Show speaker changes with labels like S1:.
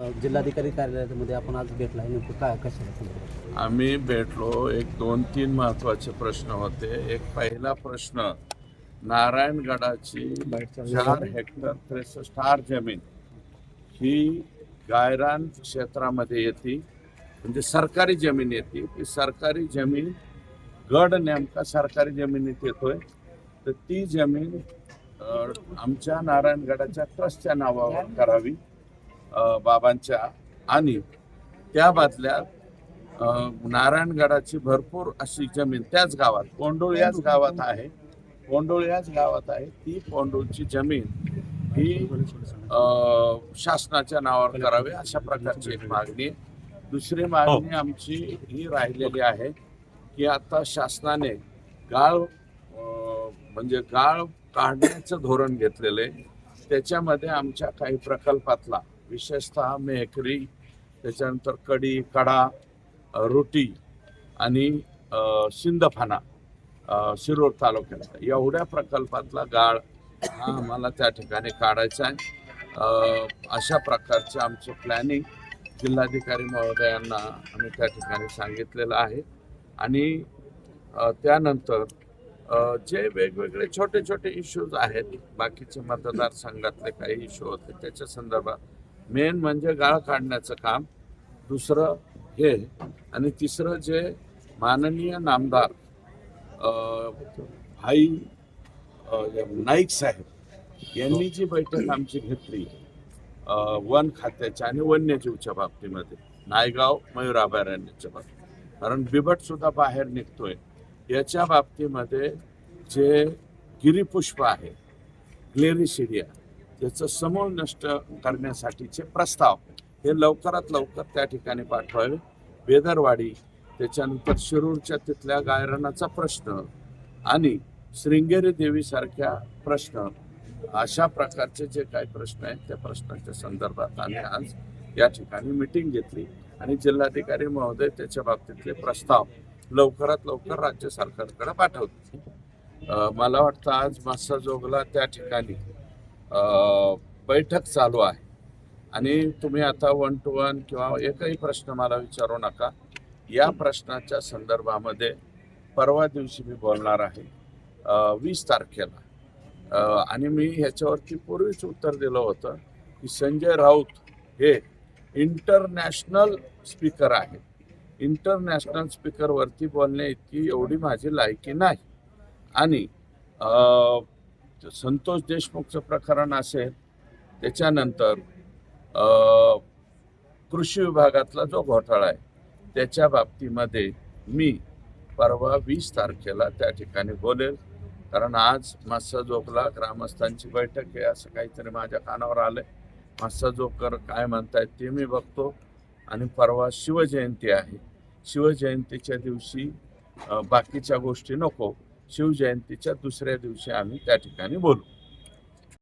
S1: जिल्हाधिकारी कार्यालयामध्ये आपण आज भेटला आहे. नेमकं काय कशा
S2: आम्ही भेटलो. एक दोन तीन महत्त्वाचे प्रश्न होते. एक पहिला प्रश्न नारायणगडाची चार हेक्टर त्रेसष्ट आर जमीन ही गायरान क्षेत्रामध्ये येते. म्हणजे सरकारी जमीन येते. ती सरकारी जमीन गड नेमका सरकारी जमिनीत येतोय. तर ती जमीन आमच्या नारायणगडाच्या ट्रस्टच्या नावावर करावी. बाबांच्या आणि त्या बदल्यात नारायणगडाची भरपूर अशी जमीन त्याच गावात कोंडोळ याच गावात आहे. कोंडोळ याच गावात आहे. ती कोंडोळची जमीन ही शासनाच्या नावावर करावी अशा प्रकारची एक मागणी दुसरी मागणी आमची ही राहिलेली आहे की आता शासनाने गाळ म्हणजे गाळ काढण्याचं धोरण घेतलेलं आहे. त्याच्यामध्ये आमच्या काही प्रकल्पातला विशेषतः मेहकरी त्याच्यानंतर कडी कडा रोटी आणि शिंदफाना शिरोड तालुक्यात एवढ्या प्रकल्पातला गाळ हा आम्हाला त्या ठिकाणी काढायचा आहे. अशा प्रकारचे आमचं प्लॅनिंग जिल्हाधिकारी महोदयांना आम्ही त्या ठिकाणी सांगितलेलं आहे. आणि त्यानंतर जे वेगवेगळे छोटे छोटे इश्यूज आहेत बाकीचे मतदारसंघातले काही इश्यू होते त्याच्या संदर्भात मेन म्हणजे गाळ काढण्याचं काम दुसरं हे आणि तिसरं जे माननीय नामदार भाई नाईक साहेब यांनी जी बैठक आमची घेतली वन खात्याच्या आणि वन्यजीवच्या बाबतीमध्ये नायगाव मयूर अभयारण्याच्या बाबतीत कारण बिबट सुद्धा बाहेर निघतोय. याच्या बाबतीमध्ये जे गिरीपुष्प आहे ग्लेरिशिडिया त्याचं समूळ नष्ट करण्यासाठीचे प्रस्ताव हे लवकरात लवकर त्या ठिकाणी पाठवावे. बेदरवाडी त्याच्यानंतर शिरूरच्या तिथल्या गायरनाचा प्रश्न आणि श्रृंगेरी देवीसारख्या प्रश्न. अशा प्रकारचे जे काही प्रश्न आहेत त्या प्रश्नाच्या संदर्भात आम्ही आज या ठिकाणी मिटिंग घेतली आणि जिल्हाधिकारी महोदय त्याच्या बाबतीतले प्रस्ताव लवकरात लवकर राज्य सरकारकडे पाठवतील. मला वाटतं आज मासा जोगला त्या ठिकाणी बैठक चालू आहे. आणि तुम्ही आता वन टू वन किंवा एकही प्रश्न मला विचारू नका. या प्रश्नाच्या संदर्भामध्ये परवा दिवशी मी बोलणार आहे. वीस तारखेला. आणि मी ह्याच्यावरती पूर्वीच उत्तर दिलं होतं की संजय राऊत हे इंटरनॅशनल स्पीकर आहे इंटरनॅशनल स्पीकरवरती बोलण्या इतकी एवढी माझी लायकी नाही. आणि संतोष देशमुखचं प्रकरण असेल त्याच्यानंतर कृषी विभागातला जो घोटाळा आहे त्याच्या बाबतीमध्ये मी परवा वीस तारखेला त्या ठिकाणी बोलेल. कारण आज मत्स्यजोगला ग्रामस्थांची बैठक आहे असं काहीतरी माझ्या कानावर आलंय. जोकर काय म्हणतायत ते मी बघतो. आणि परवा शिवजयंती आहे. शिवजयंतीच्या दिवशी बाकीच्या गोष्टी नको. शिवजयंतीच्या दुसऱ्या दिवशी आम्ही त्या ठिकाणी बोलू.